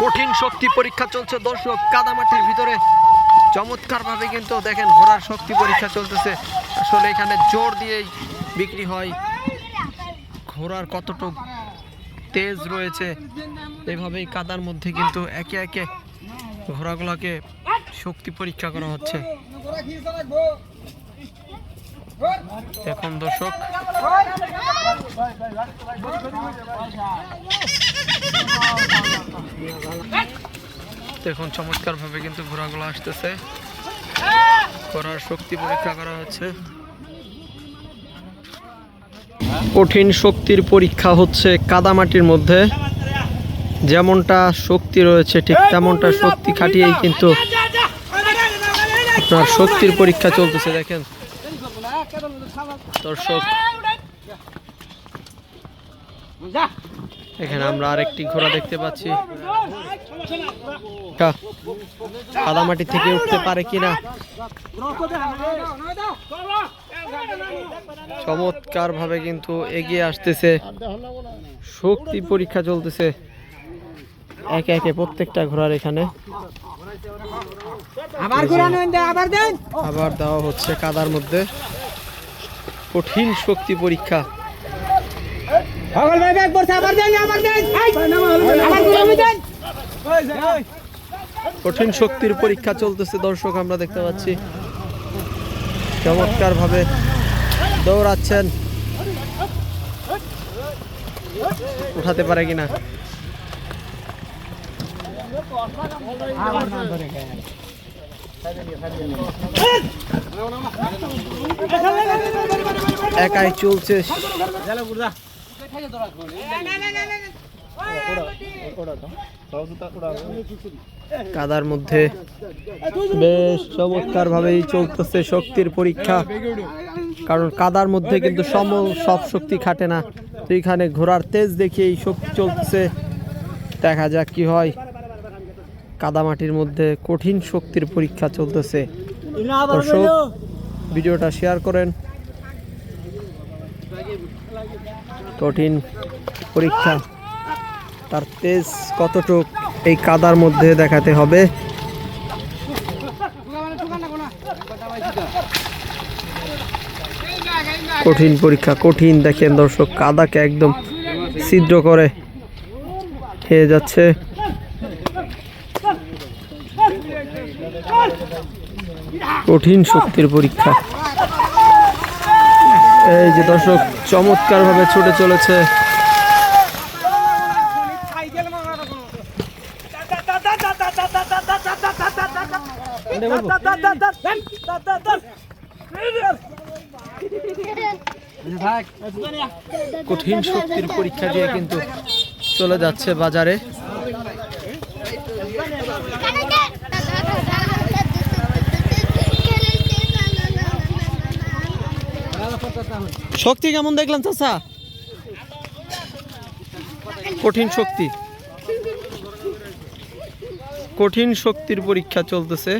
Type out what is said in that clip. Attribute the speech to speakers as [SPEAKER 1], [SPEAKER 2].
[SPEAKER 1] কঠিন শক্তি পরীক্ষা চলছে। দর্শক, কাদামাটির ভিতরে চমৎকার ভাবে কিন্তু দেখেন ঘোড়ার শক্তি পরীক্ষা চলতেছে। আসলে এখানে জোর দিয়েই বিক্রি হয়। ঘোড়ার কতটুক তেজ রয়েছে, এভাবেই কাদার মধ্যে কিন্তু একে একে ঘোড়াগুলোকে শক্তি পরীক্ষা করা হচ্ছে। এখন দর্শক দেখুন চমৎকার ভাবে কিন্তু ঘোড়াগুলো আসতেছে। ঘোড়ার শক্তি পরীক্ষা করা হচ্ছে। কঠিন শক্তির পরীক্ষা হচ্ছে কাদামাটির মধ্যে। যেমনটা শক্তি রয়েছে, ঠিক তেমনটা শক্তি খাটিয়েই কিন্তু আপনার শক্তির পরীক্ষা চলতেছে, দেখেন। দর্শক। এখানে আমরা আরেকটি ঘোড়া দেখতে পাচ্ছি। কাদামাটি থেকে উঠতে পারে কিনা? চমৎকার ভাবে কিন্তু এগিয়ে আসতেছে। শক্তি পরীক্ষা চলতেছে একে একে প্রত্যেকটা ঘোড়ার এখানে।
[SPEAKER 2] আবার আবার
[SPEAKER 1] দেওয়া হচ্ছে কাদার মধ্যে। কঠিন শক্তি পরীক্ষা।
[SPEAKER 2] ভাই, ব্যাগ পড়ছে, আবার দেন আবার দেন। আবার দেন
[SPEAKER 1] কঠিন শক্তির পরীক্ষা চলতেছে, দর্শক, আমরা দেখতে পাচ্ছি। চমৎকার ভাবে দৌড়াচ্ছেন। উঠাতে পারে কিনা? একাই চলছে। কাদার মধ্যে বেশ চমৎকার ভাবেই চলতেছে শক্তির পরীক্ষা। কারণ কাদার মধ্যে কিন্তু সম সব শক্তি খাটে না। তো এখানে ঘোড়ার তেজ দেখে এই শক্তি চলতেছে। দেখা যাক কি হয়। কাদামাটির মধ্যে কঠিন শক্তির পরীক্ষা চলতেছে। দর্শক ভিডিওটা শেয়ার করেন। কঠিন পরীক্ষা। তার তেজ কতটুক, এই কাদার মধ্যে দেখাতে হবে। কঠিন পরীক্ষা, কঠিন। দেখেন দর্শক, কাদাকে একদম ছিদ্র করে খেয়ে যাচ্ছে। কঠিন শক্তির পরীক্ষা। এই যে দর্শক চমৎকার ভাবে ছুটে চলেছে। কঠিন শক্তির পরীক্ষা দিয়ে কিন্তু চলে যাচ্ছে বাজারে। শক্তি কেমন দেখলাম চাষা কঠিন শক্তি। কঠিন শক্তির পরীক্ষা চলতেছে।